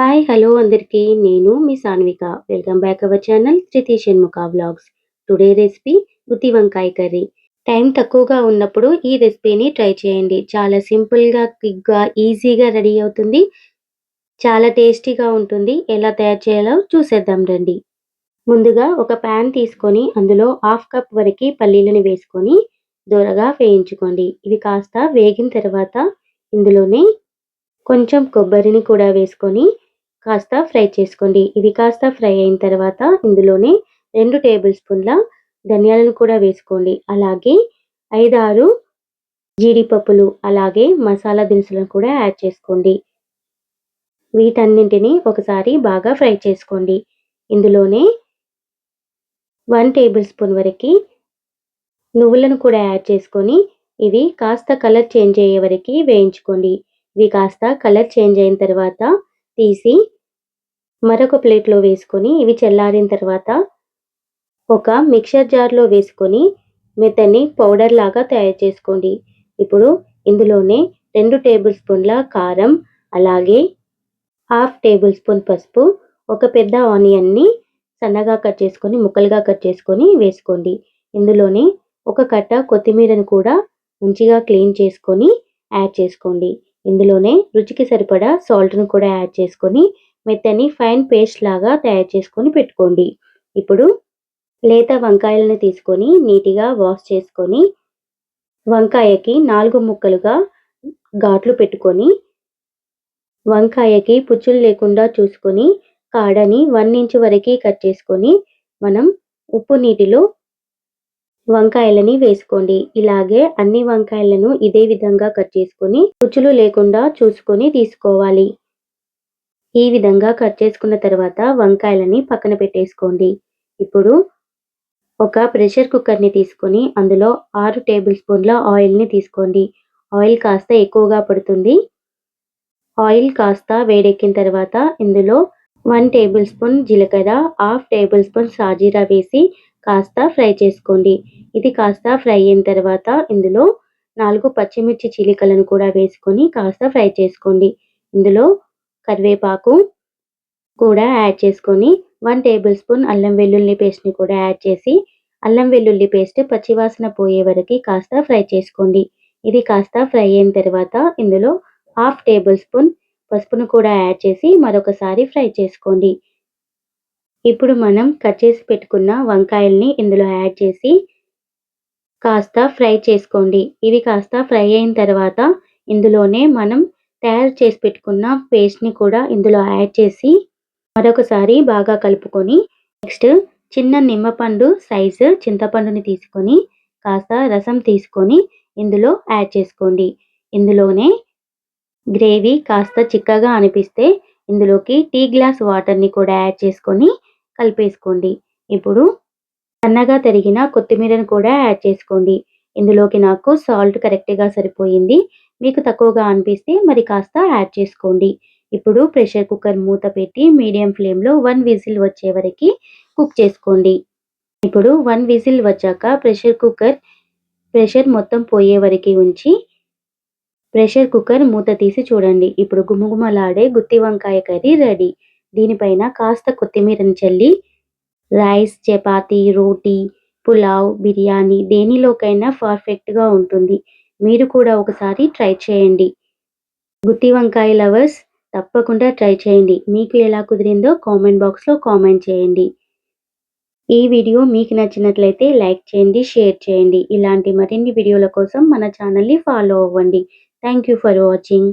Hi hello అందరికీ. నేను మీ Sanvika. Welcome back our channel Shruti Shanmukha vlogs today recipe గుత్తి వంకాయ curry. Time తక్కువగా ఉన్నప్పుడు ఈ రెసిపీని ట్రై చేయండి. చాలా సింపుల్గా క్విక్గా ఈజీగా రెడీ అవుతుంది. చాలా టేస్టీగా ఉంటుంది. ఎలా తయారు చేయాలో చూసేద్దాం రండి. ముందుగా ఒక ప్యాన్ తీసుకొని అందులో హాఫ్ కప్ వరకు పల్లీలను వేసుకొని దూరగా వేయించుకోండి. ఇవి కాస్త వేగిన తర్వాత ఇందులోనే కొంచెం కొబ్బరిని కూడా వేసుకొని కాస్త ఫ్రై చేసుకోండి. ఇవి కాస్త ఫ్రై అయిన తర్వాత ఇందులోనే రెండు టేబుల్ స్పూన్ల ధనియాలను కూడా వేసుకోండి. అలాగే ఐదారు జీడిపప్పులు అలాగే మసాలా దినుసులను కూడా యాడ్ చేసుకోండి. వీటన్నింటినీ ఒకసారి బాగా ఫ్రై చేసుకోండి. ఇందులోనే వన్ టేబుల్ స్పూన్ వరకు నువ్వులను కూడా యాడ్ చేసుకొని ఇవి కాస్త కలర్ చేంజ్ అయ్యే వరకు వేయించుకోండి. ఇవి కాస్త కలర్ చేంజ్ అయిన తర్వాత తీసి మరొక ప్లేట్లో వేసుకొని ఇవి చల్లారిన తర్వాత ఒక మిక్సర్ జార్లో వేసుకొని మెత్తని పౌడర్ లాగా తయారు చేసుకోండి. ఇప్పుడు ఇందులోనే రెండు టేబుల్ స్పూన్ల కారం అలాగే హాఫ్ టేబుల్ స్పూన్ పసుపు ఒక పెద్ద ఆనియన్ని సన్నగా కట్ చేసుకొని ముక్కలుగా కట్ చేసుకొని వేసుకోండి. ఇందులోనే ఒక కట్ట కొత్తిమీరను కూడా మంచిగా క్లీన్ చేసుకొని యాడ్ చేసుకోండి. ఇందులోనే రుచికి సరిపడా సాల్ట్ను కూడా యాడ్ చేసుకొని మెత్తని ఫైన్ పేస్ట్ లాగా తయారు చేసుకొని పెట్టుకోండి. ఇప్పుడు లేత వంకాయలను తీసుకొని నీట్గా వాష్ చేసుకొని వంకాయకి నాలుగు ముక్కలుగా ఘాట్లు పెట్టుకొని వంకాయకి పుచ్చులు లేకుండా చూసుకొని కాడని వన్ ఇంచ్ వరకు కట్ చేసుకొని మనం ఉప్పు నీటిలో వంకాయలని వేసుకోండి. ఇలాగే అన్ని వంకాయలను ఇదే విధంగా కట్ చేసుకొని కుచ్చులు లేకుండా చూసుకొని తీసుకోవాలి. ఈ విధంగా కట్ చేసుకున్న తర్వాత వంకాయలని పక్కన పెట్టేసుకోండి. ఇప్పుడు ఒక ప్రెషర్ కుక్కర్ని తీసుకొని అందులో ఆరు టేబుల్ స్పూన్ల ఆయిల్ని తీసుకోండి. ఆయిల్ కాస్త ఎక్కువగా పడుతుంది. ఆయిల్ కాస్త వేడెక్కిన తర్వాత ఇందులో వన్ టేబుల్ స్పూన్ జీలకర్ర హాఫ్ టేబుల్ స్పూన్ సాజీరా వేసి కాస్త ఫ్రై చేసుకోండి. ఇది కాస్త ఫ్రై అయిన తర్వాత ఇందులో నాలుగు పచ్చిమిర్చి చీలికలను కూడా వేసుకొని కాస్త ఫ్రై చేసుకోండి. ఇందులో కరివేపాకు కూడా యాడ్ చేసుకొని వన్ టేబుల్ స్పూన్ అల్లం వెల్లుల్లి పేస్ట్ని కూడా యాడ్ చేసి అల్లం వెల్లుల్లి పేస్ట్ పచ్చివాసన పోయే వరకు కాస్త ఫ్రై చేసుకోండి. ఇది కాస్త ఫ్రై అయిన తర్వాత ఇందులో హాఫ్ టేబుల్ స్పూన్ పసుపును కూడా యాడ్ చేసి మరొకసారి ఫ్రై చేసుకోండి. ఇప్పుడు మనం కట్ చేసి పెట్టుకున్న వంకాయల్ని ఇందులో యాడ్ చేసి కాస్త ఫ్రై చేసుకోండి. ఇవి కాస్త ఫ్రై అయిన తర్వాత ఇందులోనే మనం తయారు చేసి పెట్టుకున్న పేస్ట్ని కూడా ఇందులో యాడ్ చేసి మరొకసారి బాగా కలుపుకొని నెక్స్ట్ చిన్న నిమ్మపండు సైజు చింతపండుని తీసుకొని కాస్త రసం తీసుకొని ఇందులో యాడ్ చేసుకోండి. ఇందులోనే గ్రేవీ కాస్త చిక్కగా అనిపిస్తే ఇందులోకి టీ గ్లాస్ వాటర్ని కూడా యాడ్ చేసుకొని కలిపేసుకోండి. ఇప్పుడు సన్నగా తరిగిన కొత్తిమీరను కూడా యాడ్ చేసుకోండి. ఇందులోకి నాకు సాల్ట్ కరెక్ట్గా సరిపోయింది. మీకు తక్కువగా అనిపిస్తే మరి కాస్త యాడ్ చేసుకోండి. ఇప్పుడు ప్రెషర్ కుక్కర్ మూత పెట్టి మీడియం ఫ్లేమ్లో వన్ విజిల్ వచ్చే వరకు కుక్ చేసుకోండి. ఇప్పుడు వన్ విజిల్ వచ్చాక ప్రెషర్ కుక్కర్ ప్రెషర్ మొత్తం పోయే వరకు ఉంచి ప్రెషర్ కుక్కర్ మూత తీసి చూడండి. ఇప్పుడు గుమగుమలాడే గుత్తి వంకాయ కర్రీ రెడీ. దీనిపైన కాస్త కొత్తిమీరని చల్లి రైస్ చపాతి రోటీ పులావ్ బిర్యానీ దేనిలోకైనా పర్ఫెక్ట్గా ఉంటుంది. మీరు కూడా ఒకసారి ట్రై చేయండి. గుత్తి వంకాయ లవర్స్ తప్పకుండా ట్రై చేయండి. మీకు ఎలా కుదిరిందో కామెంట్ బాక్స్లో కామెంట్ చేయండి. ఈ వీడియో మీకు నచ్చినట్లయితే లైక్ చేయండి షేర్ చేయండి. ఇలాంటి మరిన్ని వీడియోల కోసం మన ఛానల్ని ఫాలో అవ్వండి. Thank you for watching.